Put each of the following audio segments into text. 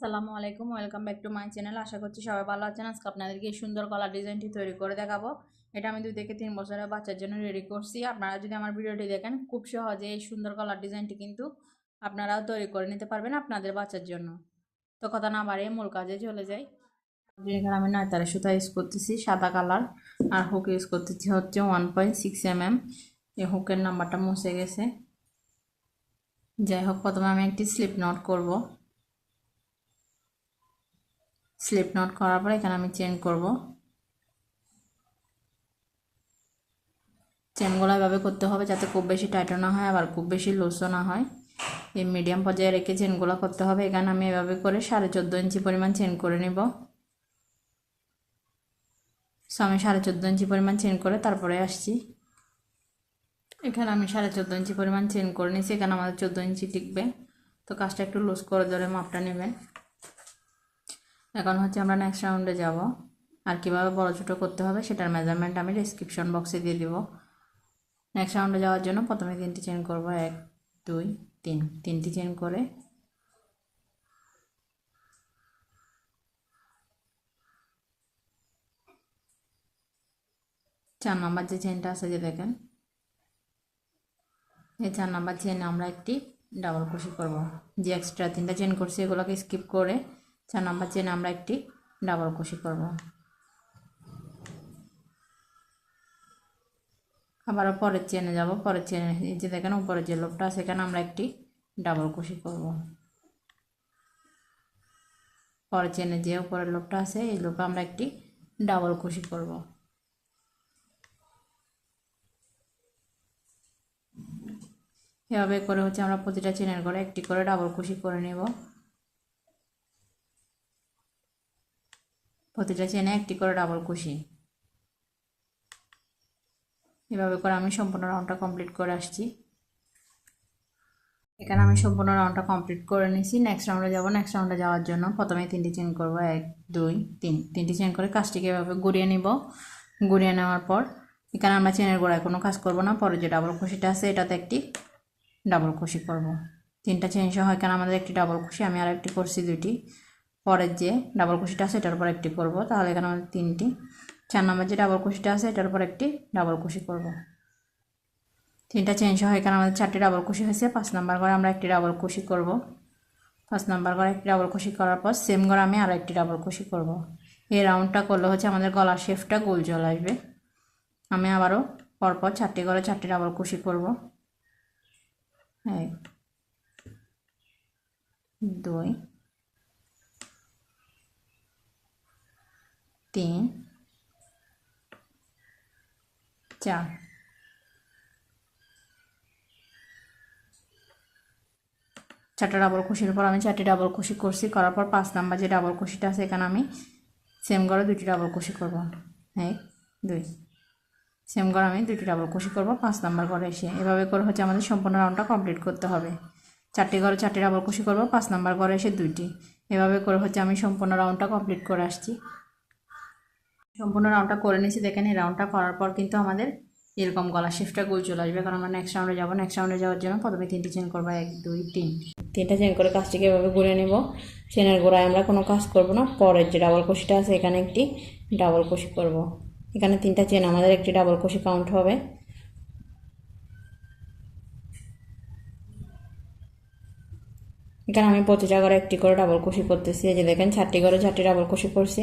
আসসালামু আলাইকুম, welcome back to my channel. আশা করছি সবাই ভালো আছেন। আজকে আপনাদেরকে এই সুন্দর কলার ডিজাইনটি তৈরি করে দেখাবো। এটা আমি দুই থেকে তিন বছরের বাচ্চার জন্য রেডি করছি। আপনারা যদি আমার ভিডিওটি দেখেন, খুব সহজে এই সুন্দর কলার ডিজাইনটি কিন্তু আপনারাও তৈরি করে নিতে পারবেন আপনাদের বাচ্চার জন্য। তো কথা না বাড়িয়ে মূল কাজে চলে যাই। এখানে আমি নয়তারা সুতা ইউজ করতেছি, সাদা কালার। আর হুক ইউজ করতেছি হচ্ছে one point six M M এই হুকের নাম্বারটা মুছে গেছে। যাই হোক, প্রথমে আমি একটি স্লিপ নট করব। স্লিপ নট করার পর এখানে আমি চেন করব। চেনগুলো এভাবে করতে হবে যাতে খুব বেশি টাইটও না হয় আবার খুব বেশি লুজও না হয়। এই মিডিয়াম পর্যায়ে রেখে চেনগুলো করতে হবে। এখানে আমি এভাবে করে সাড়ে চোদ্দ ইঞ্চি পরিমাণ চেন করে নিব। সো আমি সাড়ে চোদ্দ ইঞ্চি পরিমাণ চেন করে তারপরে আসছি। এখানে আমি সাড়ে চোদ্দ ইঞ্চি পরিমাণ চেন করে নিয়েছি। এখানে আমাদের চোদ্দ ইঞ্চি টিকবে। তো, কাজটা একটু লুজ করে ধরে মাপটা নেবেন। এখন হচ্ছে আমরা নেক্সট রাউন্ডে যাব। আর কীভাবে বড় ছোটো করতে হবে সেটার মেজারমেন্ট আমি ডিসক্রিপশন বক্সে দিয়ে দিব। নেক্সট রাউন্ডে যাওয়ার জন্য প্রথমে তিনটি চেন করব, এক, দুই, তিন। তিনটি চেন করে চার নাম্বার যে চেনটা আছে যে দেখেন, এই চার নাম্বার চেনে আমরা একটি ডাবল কুশি করব। যে এক্সট্রা তিনটা চেন করছি এগুলোকে স্কিপ করে চার নাম্বার চেনে আমরা একটি ডাবল কুশি করব। আবারও পরের চেনে যাব, পরের চেনে যে দেখেন উপরের যে লোকটা সেখানে আমরা একটি ডাবল কুশি করব। পরের চেনে যে উপরের লোকটা আছে, এই লোকে আমরা একটি ডাবল কুশি করব। এভাবে করে হচ্ছে আমরা প্রতিটা চেনের করে একটি করে ডাবল কুশি করে নেব। প্রতিটা চেনে একটি করে ডাবল কুশি এভাবে করে আমি সম্পূর্ণ রাউন্ডটা কমপ্লিট করে আসছি। এখানে আমি সম্পূর্ণ রাউন্ডটা কমপ্লিট করে নিয়েছি। নেক্সট রাউন্ডে যাব। নেক্সট রাউন্ডে যাওয়ার জন্য প্রথমে তিনটি চেন করব। এক, দুই, তিন। তিনটি চেন করে কাজটিকে এভাবে ঘুরিয়ে নিব। ঘুরিয়ে নেওয়ার পর এখানে আমরা চেনের গোড়ায় কোনো কাজ করব না। পরে যে ডাবল কুশিটা আছে, এটাতে একটি ডাবল কুশি করব। তিনটা চেন সহ এখানে আমাদের একটি ডাবল কুশি আমি আর একটি করছি দুইটি। পরের যে ডাবল কুশিটা আছে, এটার উপর একটি করব। তাহলে এখানে আমাদের তিনটি। চার নম্বর যে ডাবল কুশিটা আছে, এটার উপর একটি ডাবল কুশি করব। তিনটা চেঞ্জ হয়, এখানে আমাদের চারটি ডাবল কুশি হয়েছে। পাঁচ নাম্বার করে আমরা একটি ডাবল কুশি করব। পাঁচ নাম্বার করে একটি ডাবল কুশি করার পর সেম করে আমি আরও একটি ডাবল কুশি করব। এই রাউন্ডটা করলে হচ্ছে আমাদের গলার শেফটা গোল চলে আসবে। আমি আবারও পরপর চারটি করে চারটি ডাবল কুশি করব। এক, দুই তিন। চার। চারটা ডাবল কুশির পর আমি চারটি ডাবল কুশি করছি, করার পর পাঁচ নাম্বার যে ডাবল কুশিটা আছে, এখানে আমি সেম করে দুটি ডাবল কুশি করব। এক, দুই। সেম করে আমি দুটি ডাবল কুশি করব, পাঁচ নাম্বার করে এসে। এভাবে করে হচ্ছে আমাদের সম্পূর্ণ রাউন্ডটা কমপ্লিট করতে হবে। চারটি ঘরে চারটি ডাবল কুশি করব, পাঁচ নাম্বার করে এসে দুইটি। এভাবে করে হচ্ছে আমি সম্পূর্ণ রাউন্ডটা কমপ্লিট করে আসছি। সম্পূর্ণ রাউন্ডটা করে নিয়েছি। দেখেন এই রাউন্ডটা করার পর কিন্তু আমাদের এরকম গলা শিফটটা গোল চলে আসবে। কারণ আমরা নেক্সট রাউন্ডে যাব। নেক্সট রাউন্ডে যাওয়ার জন্য প্রথমে তিনটি চেন করব। এক, দুই, তিন। তিনটা চেন করে কাজটিকে এভাবে ঘুরে নেব। চেনের গোড়ায় আমরা কোনো কাজ করব না। পরের যে ডাবল কষিটা আছে, এখানে একটি ডাবল কষি করব। এখানে তিনটা চেন আমাদের একটি ডাবল কষি কাউন্ট হবে। এখানে আমি প্রতিটা ঘরে একটি করে ডাবল কুশি করতেছি। এই যে দেখেন, চারটি ঘরে চারটি ডাবল কুশি করছি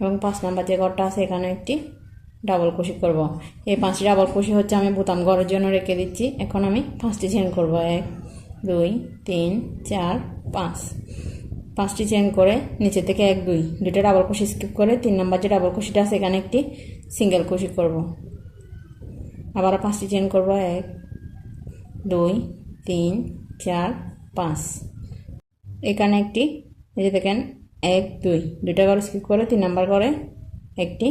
এবং পাঁচ নাম্বার যে ঘরটা আছে, এখানে একটি ডাবল কুশি করব। এই পাঁচটি ডাবল কুশি হচ্ছে আমি বোতাম ঘরের জন্য রেখে দিচ্ছি। এখন আমি পাঁচটি চেন করব। এক, দুই, তিন, চার, পাঁচ। পাঁচটি চেন করে নিচে থেকে এক, দুই। দুইটা ডাবল কুশি স্কিপ করে তিন নাম্বার যে ডাবল কুশিটা আছে, এখানে একটি সিঙ্গেল কুশি করব। আবার পাঁচটি চেন করব। এক, দুই, তিন, চার, পাঁচ। এখানে একটি, এই যে দেখেন, এক, দুই, দুইটা করে স্কিপ করে, তিন নাম্বার করে একটি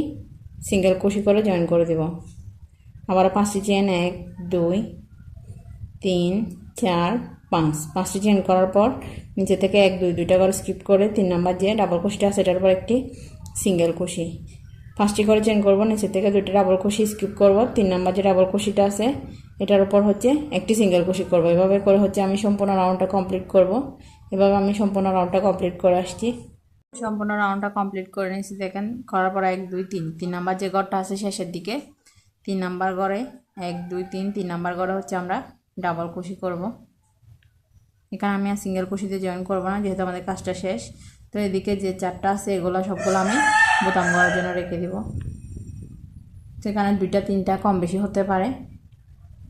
সিঙ্গেল কুশি করে জয়েন করে দেব। আবার পাঁচটি চেন এক, দুই, তিন, চার, পাঁচ। পাঁচটি চেন করার পর নিচে থেকে এক, দুই, দুইটা করে স্কিপ করে তিন নাম্বার যে ডাবল কুশিটা আছে, এটার পর একটি সিঙ্গেল কুশি পাঁচটি করে চেন করব, নিচে থেকে দুইটা ডাবল কুশি স্কিপ করব, তিন নাম্বার যে ডাবল কুশিটা আছে, এটার উপর হচ্ছে একটি সিঙ্গেল কুশি করব। এভাবে করে হচ্ছে আমি সম্পূর্ণ রাউন্ডটা কমপ্লিট করব। এভাবে আমি সম্পূর্ণ রাউন্ডটা কমপ্লিট করে আসছি। সম্পূর্ণ রাউন্ডটা কমপ্লিট করে নিয়েছি, দেখেন, করার পর এক, দুই, তিন। তিন নাম্বার যে ঘরটা আছে শেষের দিকে, তিন নাম্বার ঘরে এক, দুই, তিন। তিন নাম্বার ঘরে হচ্ছে আমরা ডাবল কুশি করব। এখানে আমি আর সিঙ্গেল কুশিতে জয়েন করব না, যেহেতু আমাদের কাজটা শেষ। তো এদিকে যে চারটা আছে, এগুলো সবগুলো আমি বোতাম করার জন্য রেখে দিব। সেখানে দুইটা, তিনটা কম বেশি হতে পারে।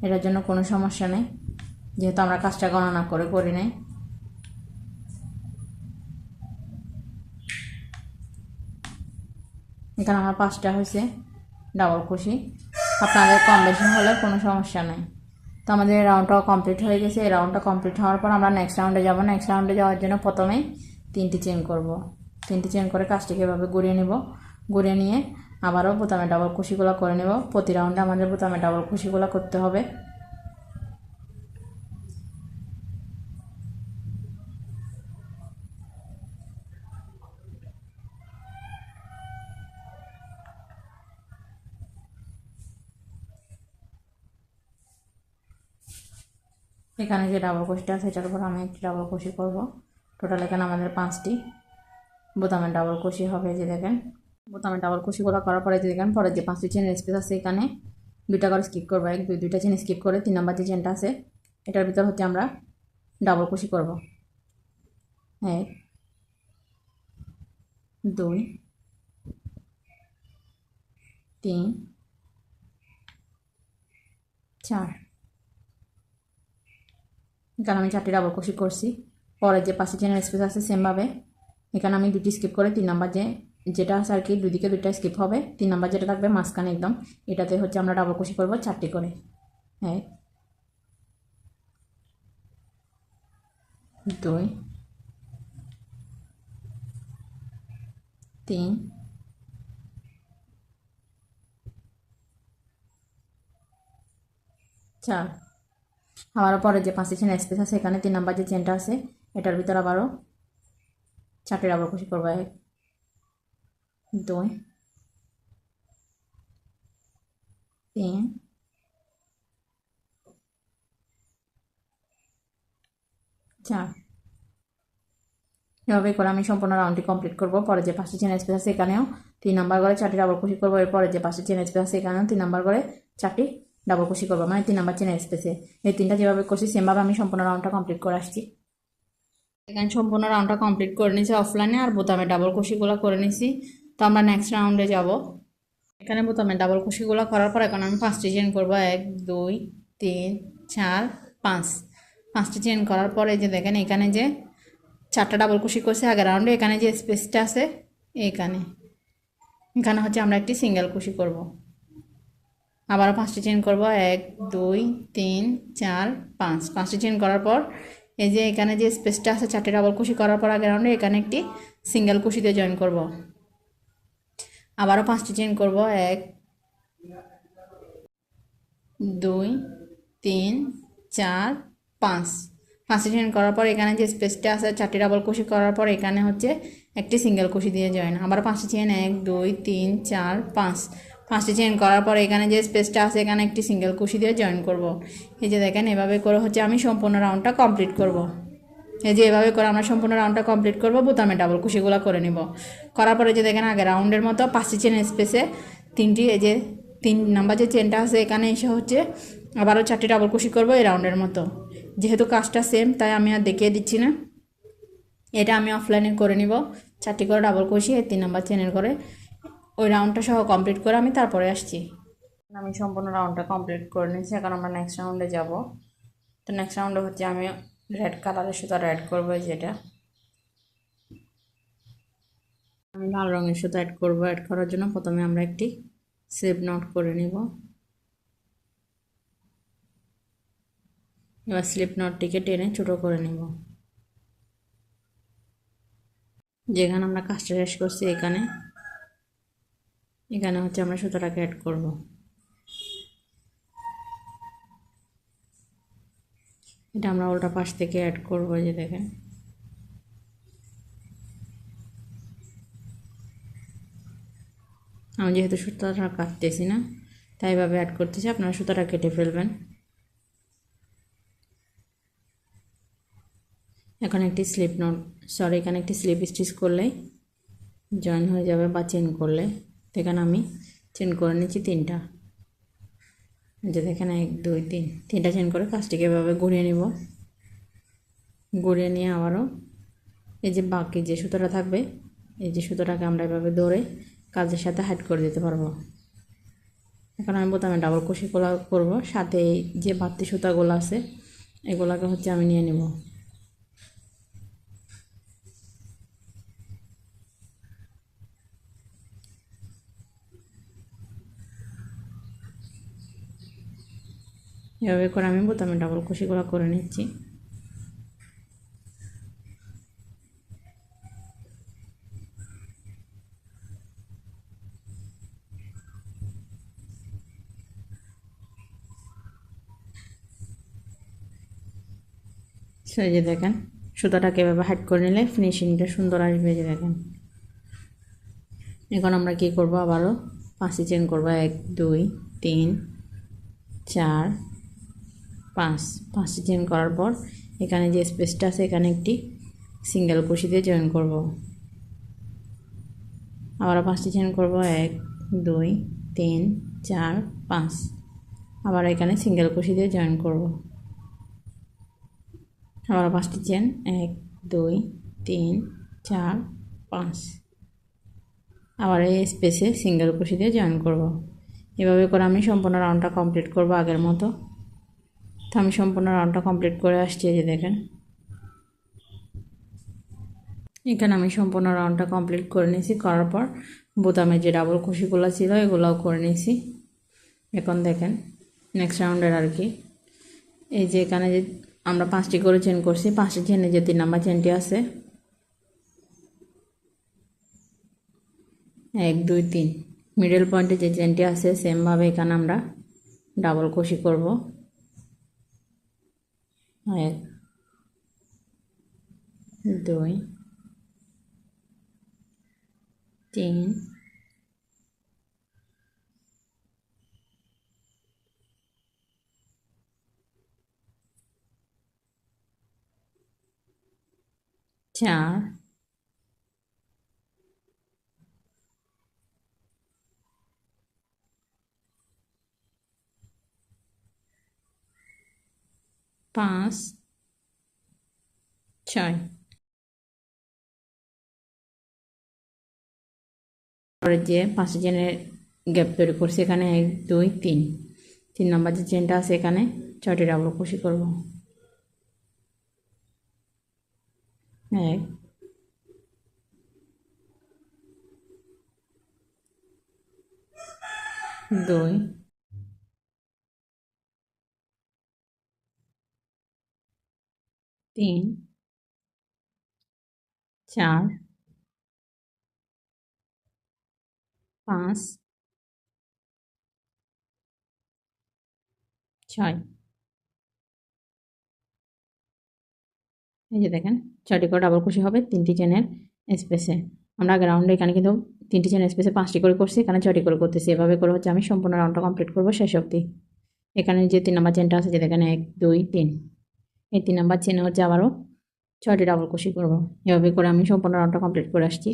এটার জন্য কোনো সমস্যা নেই, যেহেতু আমরা কাজটা গণনা করে করি নাই। এখানে আমার পাঁচটা হয়েছে। ডাবল খুশি। আপনাদের কম বেশি হলে কোনো সমস্যা নেই। তো আমাদের এই রাউন্ডটাও কমপ্লিট হয়ে গেছে। এই রাউন্ডটা কমপ্লিট হওয়ার পর আমরা নেক্সট রাউন্ডে যাব। নেক্সট রাউন্ডে যাওয়ার জন্য প্রথমেই তিনটি চেন করব। তিনটি চেন করে কাজটিকে এভাবে ঘুরিয়ে নেব। ঘুরিয়ে নিয়ে আবারও বোতামে ডাবল খুশিগুলো করে নেব। প্রতি রাউন্ডে আমাদের বোতামে ডাবল খুশিগুলো করতে হবে। এখানে যে ডাবল আছে সেটার উপর আমি একটি ডাবল কুশি করব। টোটাল এখানে আমাদের পাঁচটি। বোতামের ডাবল কুশি হবে যে দেখেন। বোতামের ডাবল কুশিগুলো করার পরে যে দেখেন পরে যে পাঁচটি চেন স্পেস আছে এখানে, দুইটা করে স্কিপ করব। এক, দুই, দুইটা চেন স্কিপ করে তিন নাম্বার যে চেনটা আছে, এটার ভিতর হচ্ছে আমরা ডাবল কুশি করব। এক, দুই, তিন, চার। এখানে আমি চারটি ডাবল কুশি করছি। পরে যে পাশে চেনের স্পেস আছে সেমভাবে এখানে আমি দুটি স্কিপ করে তিন নাম্বার যে, যেটা আছে আর কি, দুদিকে দুইটা স্কিপ হবে। তিন নাম্বার যেটা থাকবে মাঝখানে একদম। এটাতে হচ্ছে আমরা ডাবল কুশি করব চারটি করে। হ্যাঁ। দুই, তিন, চার। আবারও পরে যে পাঁচটি চেন স্পেস আছে, এখানে তিন নাম্বার যে চেনটা আছে, এটার ভিতর আবারও চারটে ডাবল কুশি করব, এক, দুই, তিন, চার। এভাবে করে আমি সম্পূর্ণ রাউন্ডটি কমপ্লিট করব। পরে যে পাঁচটি চেন স্পেস আছে, এখানেও তিন নাম্বার করে চারটি ডাবল খুশি করব। এরপরে যে পাঁচটি চেন স্পেস আছে, এখানেও তিন নাম্বার করে চারটি ডাবল কুশি করব। মানে তিন নাম্বার চেনের স্পেসে এই তিনটা যেভাবে করছি সেমভাবে আমি সম্পূর্ণ রাউন্ডটা কমপ্লিট করে আসছি। এখানে সম্পূর্ণ রাউন্ডটা কমপ্লিট করে নিয়েছি অফলাইনে আর বোতামে ডাবল কুশিগুলো করে নিয়েছি। তো আমরা নেক্সট রাউন্ডে যাব। এখানে বোতামে ডাবল কুশিগুলো করার পর এখন আমি পাঁচটি চেন করব। এক, দুই, তিন, চার, পাঁচ। পাঁচটি চেন করার পরে যে দেখেন, এখানে যে চারটা ডাবল কুশি করছে, আগের রাউন্ডে এখানে যে স্পেসটা আছে এইখানে এখানে হচ্ছে আমরা একটি সিঙ্গেল কুশি করব। আবারও পাঁচটি চেন করব। এক, দুই, তিন, চার, পাঁচ। পাঁচটি চেন করার পর এই যে এখানে যে স্পেসটা আছে চারটে ডাবল কুশি করার পর আগের রাউন্ডে এখানে একটি সিঙ্গেল কুশিতে জয়েন করব। আবারও পাঁচটি চেন করব। এক, দুই, তিন, চার, পাঁচ। পাঁচটি চেন করার পর এখানে যে স্পেসটা আছে চারটি ডাবল কুশি করার পর এখানে হচ্ছে একটি সিঙ্গেল কুশি দিয়ে জয়েন আবার পাঁচটি চেন এক, দুই, তিন, চার, পাঁচ। পাঁচটি চেন করার পর এখানে যে স্পেসটা আছে, এখানে একটি সিঙ্গেল কুশি দিয়ে জয়েন করব। এই যে দেখেন, এভাবে করে হচ্ছে আমি সম্পূর্ণ রাউন্ডটা কমপ্লিট করব। এই যে এভাবে করে আমরা সম্পূর্ণ রাউন্ডটা কমপ্লিট করব, বোতামে ডাবল কুশিগুলো করে নিব। করার পরে যে দেখেন, আগে রাউন্ডের মতো পাঁচটি চেন স্পেসে তিনটি, এই যে তিন নাম্বার যে চেনটা আছে, এখানে এসে হচ্ছে আবারও চারটি ডাবল কুশি করব এই রাউন্ডের মতো। যেহেতু কাজটা সেম তাই আমি আর দেখিয়ে দিচ্ছি না। এটা আমি অফলাইনে করে নিব। চারটি করে ডাবল কুশি, এই তিন নাম্বার চেনের করে। ওই রাউন্ডটা সহ কমপ্লিট করে আমি তারপরে আসছি। আমি সম্পূর্ণ রাউন্ডটা কমপ্লিট করে নিয়েছি, এখন আমরা নেক্সট রাউন্ডে যাব। তো নেক্সট রাউন্ডে হচ্ছে আমি রেড কালারের সুতা অ্যাড করব যেটা আমি লাল রঙের সুতা অ্যাড করব অ্যাড করার জন্য প্রথমে আমরা একটি সেভ নট করে নিব। এবার স্লিপ নটটিকে টেনে ছোটো করে নিব। যেখানে আমরা কাজটা শেষ করছি এখানে। এখানে হচ্ছে আমরা সুতোটাকে অ্যাড করব। এটা আমরা উল্টা পাশ থেকে অ্যাড করব যে দেখেন। আমি যেহেতু সুতোটা কাটতেছি না, তাই এভাবে অ্যাড করতেছি, আপনারা সুতোটা কেটে ফেলবেন। এখন একটি স্লিপ নোট সরি এখানে একটি স্লিপ স্টিচ করলেই জয়েন হয়ে যাবে বা চেন করলে। তো এখানে আমি চেন করে নিচ্ছি তিনটা। যে দেখেন, এক, দুই, তিন। তিনটা চেন করে কাজটিকে এভাবে ঘুরিয়ে নিব। ঘুরিয়ে নিয়ে আবারও এই যে বাকি যে সুতোটা থাকবে, এই যে সুতোটাকে আমরা এভাবে ধরে কাজের সাথে হাইড করে দিতে পারব। এখন আমি বোতামে ডাবল করা করব, সাথে যে বাড়তি সুতাগুলো আছে, এগুলোকে হচ্ছে আমি নিয়ে নেব। এভাবে করে আমি বোতামে ডাবল কুশিগুলো করে নিচ্ছি। যে দেখেন, সুতাটাকে এভাবে হাইট করে নিলে ফিনিশিংটা সুন্দর আসবে যে দেখেন। এখন আমরা কি করব আবারও? পাঁচটি চেন করব, এক, দুই, তিন, চার পাঁচ, পাঁচটি চেন করার পর এখানে যে স্পেসটা আছে, এখানে একটি সিঙ্গেল কুশি দিয়ে জয়েন করব। আবারও পাঁচটি চেন করব, এক, দুই, তিন, চার, পাঁচ। আবার এখানে সিঙ্গেল কুশি দিয়ে জয়েন করব। আবার পাঁচটি চেন এক, দুই, তিন, চার, পাঁচ। আবার এই স্পেসে সিঙ্গেল কুশি দিয়ে জয়েন করব। এভাবে করে আমি সম্পূর্ণ রাউন্ডটা কমপ্লিট করব আগের মতো। তো আমি সম্পূর্ণ রাউন্ডটা কমপ্লিট করে আসছি এই যে দেখেন। এখানে আমি সম্পূর্ণ রাউন্ডটা কমপ্লিট করে নিয়েছি, করার পর বোতামের যে ডাবল কুশিগুলো ছিল এগুলোও করে নিয়েছি। এখন দেখেন নেক্সট রাউন্ডের আর কি। এই যে এখানে যে আমরা পাঁচটি করে চেন করছি, পাঁচটি চেনে যে তিন নাম্বার চেনটি আছে, এক, দুই, তিন। মিডল পয়েন্টে যে চেনটি আছে সেমভাবে এখানে আমরা ডাবল কুশি করব। এক দুই তিন চার পাঁচ, ছয়। পরে যে পাঁচটি চেনের গ্যাপ তৈরি করছি, এখানে এক, দুই, তিন। তিন নম্বর যে চেনটা আছে এখানে, ছয়টি ডাবল কুশি করব। এক। দুই। তিন, চার, পাঁচ, ছয়। এই যে দেখেন, ছয়টি করে ডাবল কুশি হবে তিনটি চেনের স্পেসে আমরা আগে রাউন্ডে এখানে কিন্তু তিনটি চেনের স্পেসে পাঁচটি করে করছি, এখানে ছয়টি করে করতেছি। এভাবে করে হচ্ছে আমি সম্পূর্ণ রাউন্ডটা কমপ্লিট করব শেষ অবধি। এখানে যে তিন নাম্বার চেনটা আছে, যে দেখেন, এক, দুই, তিন। এই তিন নাম্বার চেনে হচ্ছে আবারও ছয়টি ডাবল কুশি করব। এভাবে করে আমি সম্পূর্ণ রাউন্ডটা কমপ্লিট করে আসছি।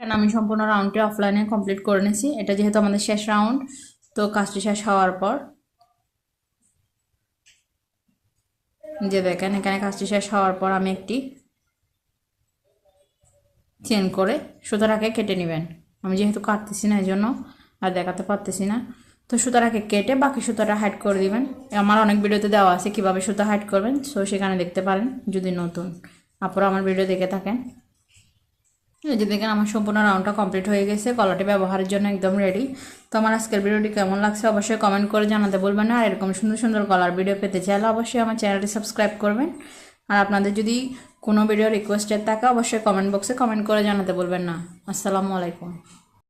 আমি সম্পূর্ণ রাউন্ডটি অফলাইনে কমপ্লিট করে নিয়েছি। এটা যেহেতু আমাদের শেষ রাউন্ড তো কাজটি শেষ হওয়ার পর যে দেখেন, এখানে কাজটি শেষ হওয়ার পর আমি একটি চেন করে সুতরাকে কেটে নেবেন। আমি যেহেতু কাটতেছি না এই জন্য আর দেখাতে পারতেছি না। তো সুতাটাকে কেটে বাকি সুতাটা হাইড করে দিবেন। আমার অনেক ভিডিওতে দেওয়া আছে কীভাবে সুতা হাইড করবেন সো সেখানে দেখতে পারেন, যদি নতুন। আপনারা আমার ভিডিও দেখে থাকেন। এই যে দেখেন, আমার সম্পূর্ণ রাউন্ডটা কমপ্লিট হয়ে গেছে কলাটি ব্যবহারের জন্য একদম রেডি তো আমার আজকের ভিডিওটি কেমন লাগছে অবশ্যই কমেন্ট করে জানাতে বলবেন না। আর এরকম সুন্দর সুন্দর কলার ভিডিও পেতে চাইলে অবশ্যই আমার চ্যানেলটি সাবস্ক্রাইব করবেন। আর আপনাদের যদি কোনো ভিডিও রিকোয়েস্টের থাকে, অবশ্যই কমেন্ট বক্সে কমেন্ট করে জানাতে বলবেন না। আসসালামু আলাইকুম।